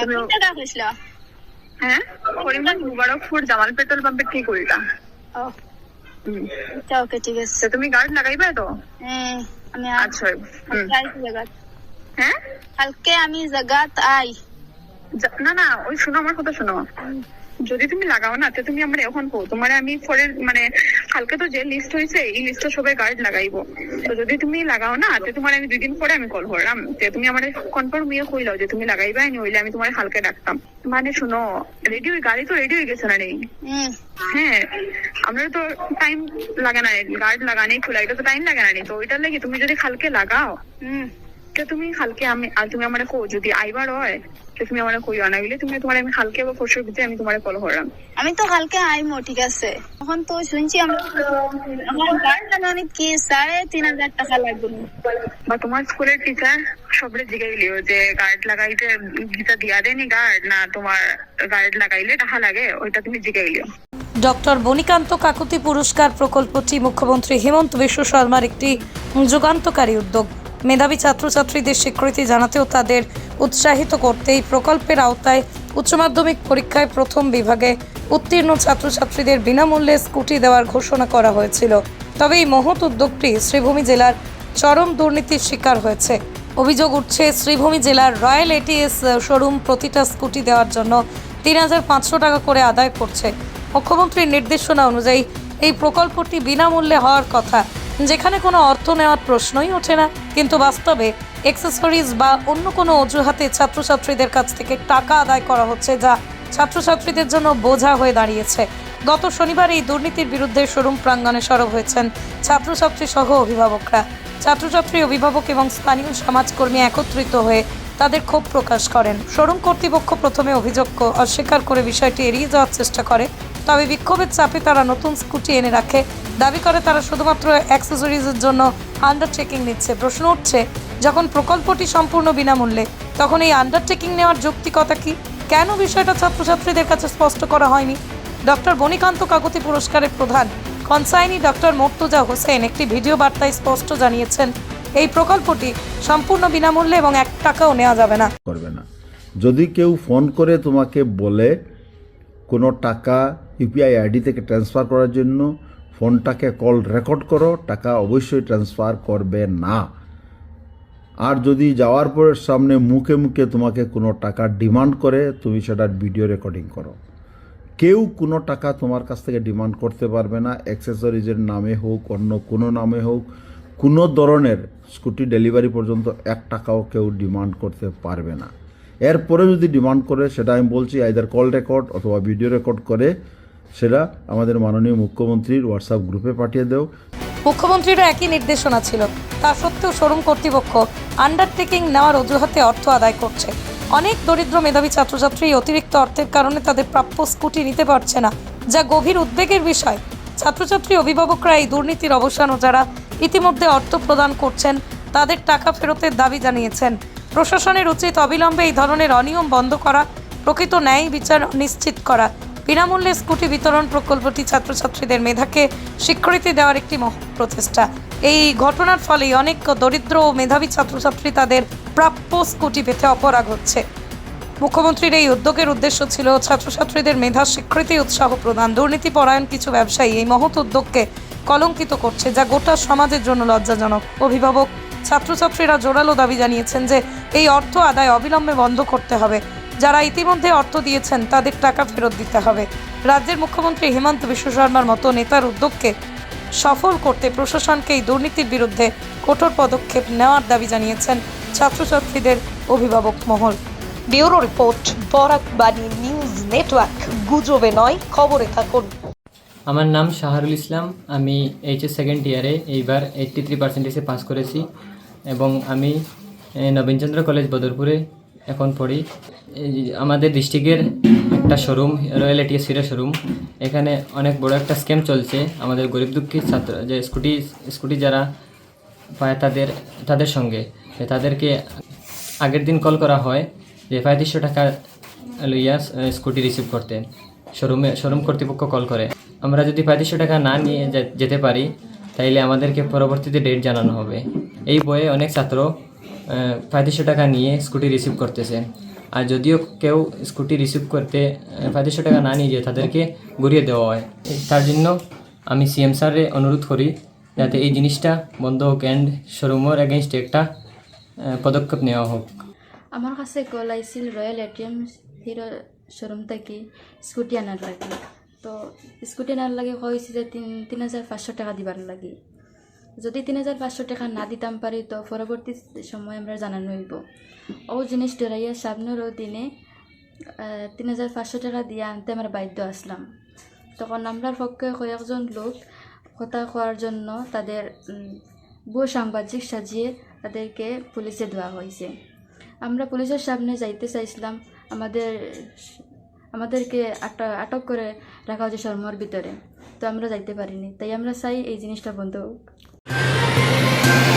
তুমি কোন জায়গা কইছিল হ্যাঁ? করিমগঞ্জ মুবারকপুর জামাল পেট্রোল পাম্পের ঠিক উল্টা। ও। আচ্ছা ওকে ঠিক আছে। তো তুমি গার্ড লাগাইবে তো? হ্যাঁ, আমি আচ্ছা হুম। আই হ্যাঁ? কালকে আমি জায়গাত আই না না ওই শোনো আমার কথা শোনো। যদি তুমি লাগাও না তো তুমি আমার এখন কো তোমার আমি পরে মানে কালকে তো যে লিস্ট হয়েছে এই লিস্টে সবাই গার্ড লাগাইবো। তো যদি তুমি লাগাও না তো তোমার আমি দুই দিন পরে আমি কল করলাম যে তুমি আমার কনফার্ম ইয়ে কইলাও যে তুমি লাগাইবা নি হইলে আমি তোমার হালকা ডাকতাম। মানে শোনো রেডি হয়ে গাড়ি তো রেডি হয়ে গেছে না নেই হ্যাঁ আমরা তো টাইম লাগে না গার্ড লাগানি খোলা এটা তো টাইম লাগে না তো ওইটার লাগে তুমি যদি কালকে লাগাও হুম। তো তুমি কালকে আমি আর তুমি আমার কো যদি আইবার হয় তো তুমি আমার কইও না তুমি তোমার আমি কালকে বা পরশুর ভিতরে আমি তোমার কল করলাম। আমি তো কালকে আইমো ঠিক আছে? এখন তো শুনছি আমরা লাগানি কি? সাড়ে তিন হাজার টাকা লাগবে। বা তোমার স্কুলের টিচার সবরে জিগাইলিও যে গার্ড লাগাইতে গীতা দিয়া দেনি গার্ড না তোমার গার্ড লাগাইলে টাকা লাগে ওইটা তুমি জিগাইলিও ডক্টর বনিকান্ত কাকুতি পুরস্কার প্রকল্পটি মুখ্যমন্ত্রী হেমন্ত বিশ্ব শর্মার একটি যুগান্তকারী উদ্যোগ। মেধাবী ছাত্রছাত্রীদের স্বীকৃতি জানাতেও তাদের উৎসাহিত করতে এই প্রকল্পের আওতায় উচ্চ মাধ্যমিক পরীক্ষায় প্রথম বিভাগে উত্তীর্ণ ছাত্রছাত্রীদের বিনামূল্যে স্কুটি দেওয়ার ঘোষণা করা হয়েছিল। তবে এই মহৎ উদ্যোগটি শ্রীভূমি জেলার চরম দুর্নীতির শিকার হয়েছে। অভিযোগ উঠছে, শ্রীভূমি জেলার রয়্যাল এটিএস শোরুম প্রতিটা স্কুটি দেওয়ার জন্য তিন হাজার পাঁচশো টাকা করে আদায় করছে। মুখ্যমন্ত্রীর নির্দেশনা অনুযায়ী এই প্রকল্পটি বিনামূল্যে হওয়ার কথা যেখানে কোনো অর্থ নেওয়ার প্রশ্নই ওঠে না। কিন্তু বাস্তবে এক্সেসরিজ বা অন্য কোনো অজুহাতে ছাত্রছাত্রীদের কাছ থেকে টাকা আদায় করা হচ্ছে যা ছাত্রছাত্রীদের জন্য বোঝা হয়ে দাঁড়িয়েছে। গত শনিবার এই দুর্নীতির বিরুদ্ধে শোরুম প্রাঙ্গণে সরব হয়েছেন ছাত্রছাত্রী সহ অভিভাবকরা। ছাত্রছাত্রী, অভিভাবক এবং স্থানীয় সমাজকর্মী একত্রিত হয়ে তাদের ক্ষোভ প্রকাশ করেন। শোরুম কর্তৃপক্ষ প্রথমে অভিযোগ অস্বীকার করে বিষয়টি এড়িয়ে যাওয়ার চেষ্টা করে। তবে বিক্ষোভের চাপে তারা নতুন স্কুটি এনে রাখে। দাবি করে তারা শুধুমাত্র অ্যাক্সেসরিজের জন্য আন্ডারটেকিং নিচ্ছে। প্রশ্ন উঠছে, যখন প্রকল্পটি সম্পূর্ণ বিনামূল্যে, তখন এই আন্ডারটেকিং নেওয়ার যৌক্তিকতা কি? কেন বিষয়টা ছাত্রছাত্রীদের কাছে স্পষ্ট করা হয়নি? ডক্টর বনিকান্ত কাকতি পুরস্কারের প্রধান কনসাইনি ডক্টর মোর্তুজা হোসেন একটি ভিডিও বার্তায় স্পষ্ট জানিয়েছেন, এই প্রকল্পটি সম্পূর্ণ বিনামূল্যে এবং এক টাকাও নেওয়া যাবে না। করবে না। যদি কেউ ফোন করে তোমাকে বলে কোনো টাকা ইউপিআই আইডি থেকে ট্রান্সফার করার জন্য ফোনটাকে কল রেকর্ড করো, টাকা অবশ্যই ট্রান্সফার করবে না। আর যদি যাওয়ার পরে সামনে মুখে মুখে তোমাকে কোনো টাকা ডিমান্ড করে, তুমি সেটার ভিডিও রেকর্ডিং করো। কেউ কোনো টাকা তোমার কাছ থেকে ডিমান্ড করতে পারবে না, অ্যাক্সেসরিজের নামে হোক, অন্য কোনো নামে হোক, কোনো ধরনের স্কুটি ডেলিভারি পর্যন্ত এক টাকাও কেউ ডিমান্ড করতে পারবে না। এরপরে যদি ডিমান্ড করে, সেটা আমি বলছি আইদার কল রেকর্ড অথবা ভিডিও রেকর্ড করে সেটা আমাদের মাননীয় মুখ্যমন্ত্রীর হোয়াটসঅ্যাপ গ্রুপে পাঠিয়ে দেও। মুখ্যমন্ত্রীরও একই নির্দেশনা ছিল। তা সত্ত্বেও শোরুম কর্তৃপক্ষ আন্ডারটেকিং নেওয়ার অজুহাতে অর্থ আদায় করছে। অনেক দরিদ্র মেধাবী ছাত্রছাত্রী অতিরিক্ত অর্থের কারণে তাদের প্রাপ্য স্কুটি নিতে পারছে না, যা গভীর উদ্বেগের বিষয়। ছাত্রছাত্রী অভিভাবকরা এই দুর্নীতির অবসান ও যারা ইতিমধ্যে অর্থ প্রদান করছেন, তাদের টাকা ফেরতের দাবি জানিয়েছেন। প্রশাসনের উচিত অবিলম্বে এই ধরনের অনিয়ম বন্ধ করা, প্রকৃত ন্যায় বিচার নিশ্চিত করা। বিনামূল্যে স্কুটি বিতরণ প্রকল্পটি ছাত্রছাত্রীদের মেধাকে স্বীকৃতি দেওয়ার একটি মহৎ প্রচেষ্টা। এই ঘটনার ফলে অনেক দরিদ্র ও মেধাবী ছাত্রছাত্রী তাদের প্রাপ্য স্কুটি পেতে অপরাগ হচ্ছে। মুখ্যমন্ত্রীর এই উদ্যোগের উদ্দেশ্য ছিল ছাত্রছাত্রীদের মেধা, স্বীকৃতি, উৎসাহ প্রদান। দুর্নীতি পরায়ণ কিছু ব্যবসায়ী এই মহৎ উদ্যোগকে কলঙ্কিত করছে, যা গোটা সমাজের জন্য লজ্জাজনক। অভিভাবক, ছাত্রছাত্রীরা জোরালো দাবি জানিয়েছেন যে এই অর্থ আদায় অবিলম্বে বন্ধ করতে হবে। যারা ইতিমধ্যে অর্থ দিয়েছেন, তাদের টাকা ফেরত দিতে হবে। রাজ্যের মুখ্যমন্ত্রী হেমন্ত বিশ্ব শর্মার মতো নেতার উদ্যোগকে সফল করতে প্রশাসনকে এই দুর্নীতির বিরুদ্ধে কঠোর পদক্ষেপ নেওয়ার দাবি জানিয়েছেন ছাত্রছাত্রীদের অভিভাবক মহল। ব্যুরো রিপোর্ট বরাক বাণী নিউজ নেটওয়ার্ক, গুজবে নয়, খবরে থাকুন। আমার নাম শাহরুল ইসলাম, আমি এইচএস সেকেন্ড ইয়ারে এইবার এইট্টি থ্রি পার্সেন্টেজে পাস করেছি এবং আমি নবীনচন্দ্র কলেজ বদরপুরে এখন পড়ি। আমাদের ডিস্ট্রিক্টের একটা শোরুম রয়্যাল সিরা শোরুম এখানে অনেক বড় একটা স্ক্যাম চলছে। আমাদের গরিব দুঃখী ছাত্র, যে স্কুটি স্কুটি যারা পায় তাদের তাদের সঙ্গে। তাদেরকে আগের দিন কল করা হয় যে পঁয়ত্রিশশো টাকা লইয়া স্কুটি রিসিভ করতে। শোরুমে শোরুম কর্তৃপক্ষ কল করে। আমরা যদি পঁয়ত্রিশশো টাকা না নিয়ে যেতে পারি, তাইলে আমাদেরকে পরবর্তীতে ডেট জানানো হবে। এই বইয়ে অনেক ছাত্র পঁয়ত্রিশশো টাকা নিয়ে স্কুটি রিসিভ করতেছে। আর যদিও কেউ স্কুটি রিসিভ করতে পঁয়ত্রিশশো টাকা না নিয়ে যায়, তাদেরকে ঘুরিয়ে দেওয়া হয়। তার জন্য আমি সিএম স্যারে অনুরোধ করি যাতে এই জিনিসটা বন্ধ হোক অ্যান্ড শোরুমের এগেনস্টে একটা পদক্ষেপ নেওয়া হোক। আমার কাছে কল আইছিল রয়্যাল এটিএম হিরো শোরুম থেকে স্কুটি আনার লাগে। তো স্কুটি আনার লাগে কইছে যে তিন তিন হাজার পাঁচশো টাকা দিবার লাগে। যদি তিন হাজার পাঁচশো টাকা না দিতাম পারি, তো পরবর্তী সময় আমরা জানানো হইব। ও জিনিস ডরাইয়া সামনেরও দিনে তিন হাজার পাঁচশো টাকা দিয়ে আনতে আমরা বাধ্য আসলাম। তখন আমরার পক্ষে কয়েকজন লোক কথা করার জন্য তাদের ভুয়ো সাংবাদিক সাজিয়ে তাদেরকে পুলিশে দেওয়া হয়েছে আমরা পুলিশের সামনে যাইতে চাইছিলাম, আমাদের, আমাদেরকে আটক আটক করে রাখা হয়েছে শর্মার ভিতরে। তো আমরা যাইতে পারিনি, তাই আমরা চাই এই জিনিসটা বন্ধ Thank you.